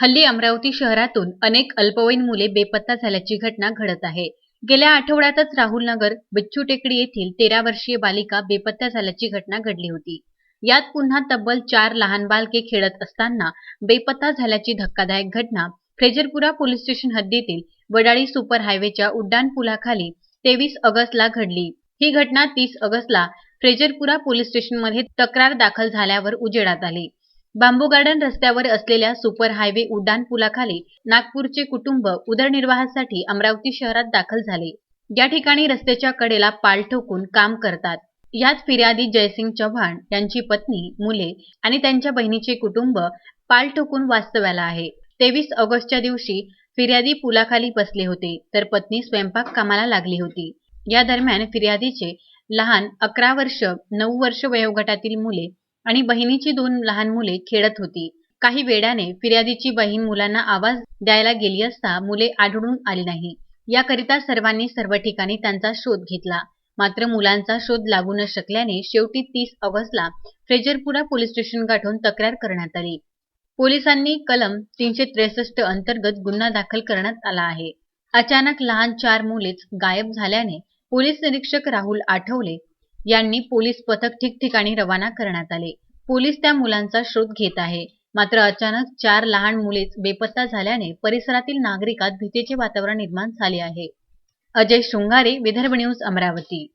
हल्ली अमरावती शहरातून अनेक अल्पवयीन मुले बेपत्ता झाल्याची घटना घडत आहे. गेल्या आठवड्यातच राहुल नगर बिच्छू टेकडी येथील तेरा वर्षीय बालिका बेपत्ता झाल्याची घटना घडली होती. यात पुन्हा तब्बल चार लहान बालके खेळत असताना बेपत्ता झाल्याची धक्कादायक घटना फ्रेजरपुरा पोलीस स्टेशन हद्दीतील वडाळी सुपर हायवेच्या उड्डाण पुलाखाली तेवीस ऑगस्टला घडली. ही घटना तीस ऑगस्टला फ्रेजरपुरा पोलीस स्टेशनमध्ये तक्रार दाखल झाल्यावर उजेडात आली. बांबू गार्डन रस्त्यावर असलेल्या सुपर हायवे उड्डाण पुलाखाली नागपूरचे कुटुंब उदरनिर्वाहासाठी अमरावती शहरात दाखल झाले. या ठिकाणी रस्त्याच्या कडेला पाल ठोकून काम करतात. यात फिर्यादी जयसिंग चव्हाण यांची पत्नी मुले आणि त्यांच्या बहिणीचे कुटुंब पाल ठोकून वास्तव्याला आहे. तेवीस ऑगस्टच्या दिवशी फिर्यादी पुलाखाली बसले होते तर पत्नी स्वयंपाक कामाला लागली होती. या दरम्यान फिर्यादीचे लहान अकरा वर्ष नऊ वर्ष वयोगटातील मुले आणि बहिणीची दोन लहान मुले खेळत होती. काही वेळाने फिर्यादीची बहीण मुलांना आवाज द्यायला गेली असता मुले आढळून आली नाही. याकरिता सर्वांनी सर्व ठिकाणी त्यांचा शोध घेतला. मात्र मुलांचा शोध लागू न शकल्याने शेवटी तीस ऑगस्टला फ्रेजरपुरा पोलीस स्टेशन गाठून तक्रार करण्यात आली. पोलिसांनी कलम तीनशे त्रेसष्ट अंतर्गत गुन्हा दाखल करण्यात आला आहे. अचानक लहान चार मुलेच गायब झाल्याने पोलीस निरीक्षक राहुल आठवले यांनी पोलीस पथक ठिकठिकाणी रवाना करण्यात आले. पोलीस त्या मुलांचा शोध घेत आहे. मात्र अचानक चार लहान मुलेच बेपत्ता झाल्याने परिसरातील नागरिकात भीतीचे वातावरण निर्माण झाले आहे. अजय शृंगारे विदर्भ न्यूज अमरावती.